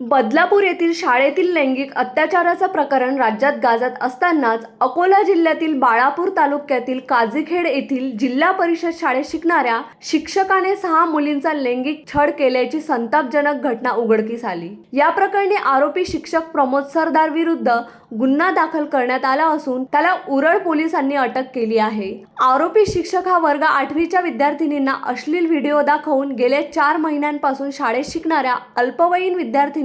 बदलापूर येथील शाळेतील लैंगिक अत्याचाराचं प्रकरण राज्यात गाजत असतानाच अकोला जिल्ह्यातील बाळापूर तालुक्यातील काझीखेड येथील जिल्हा परिषद शाळेत शिकणाऱ्या शिक्षकाने सहा मुलींचा लैंगिक छळ केल्याची संतापजनक घटना उघडकीस आली. या प्रकरणी आरोपी शिक्षक प्रमोद सरदार विरुद्ध गुन्हा दाखल करण्यात आला असून त्याला उरळ पोलिसांनी अटक केली आहे. आरोपी शिक्षक हा वर्ग आठवीच्या विद्यार्थिनींना अश्लील व्हिडिओ दाखवून गेल्या चार महिन्यांपासून शाळेत शिकणाऱ्या अल्पवयीन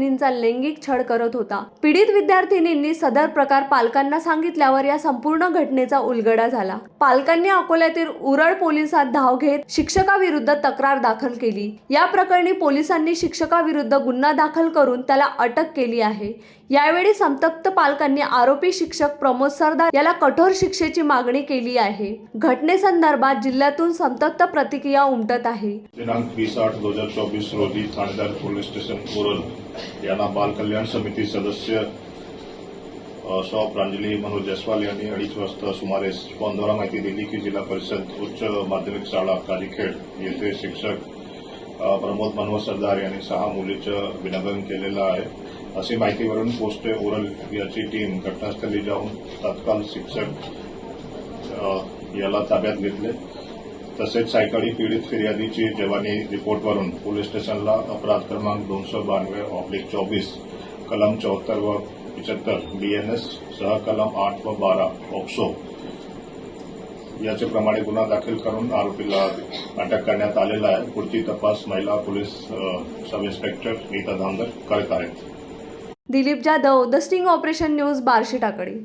विद्यार्थिनींचा लैंगिक छळ करत होता. पीडित विद्यार्थिनींनी सदर प्रकार पालकांना सांगितल्यावर या संपूर्ण घटनेचा उलगडा झाला. पालकांनी अकोल्यातील उरळ पोलिसात धाव घेत शिक्षकाविरुद्ध तक्रार दाखल केली. या प्रकरणी पोलिसांनी शिक्षकाविरुद्ध गुन्हा दाखल करून त्याला अटक केली आहे. यावेळी संतप्त पालकांनी आरोपी शिक्षक प्रमोद सरदार याला कठोर शिक्षेची मागणी केली आहे. घटनेसंदर्भात जिल्ह्यातून संतप्त प्रतिक्रिया उमटत आहे. दिनांक वीस आठ दोन हजार चोवीस रोजी ठाणेदार पोलीस स्टेशन कोरल यांना बाल कल्याण समिती सदस्य सौ प्रांजली मनोज जयस्वाल यांनी अडीच वाजता सुमारे फोनद्वारा माहिती दिली की जिल्हा परिषद उच्च माध्यमिक शाळा कालीखेड येथे शिक्षक प्रमोद मनोहर सरदार यांनी सहा मुलीचं विनंदन केलेलं आहे. अशी माहितीवरून पोस्ट ओरल याची टीम घटनास्थळी जाऊन तत्काल शिक्षक याला ताब्यात घेतले. तसेच सायकाळी पीडित फिर्यादीची जवानी रिपोर्टवरून पोलीस स्टेशनला अपराध क्रमांक दोनशे बानवे ऑब्लिक चोवीस कलम चौहत्तर व पिचहत्तर बीएनएस सह कलम आठ व बारा ऑक्सो याचे प्रमाणे गुन्हा दाखल करून आरोपीला अटक करण्यात आलेला आहे. पुढची तपास महिला police sub inspector Nita Dhamdar करत आहेत. Dilip Jadhav the sting operation news Barshi Takdi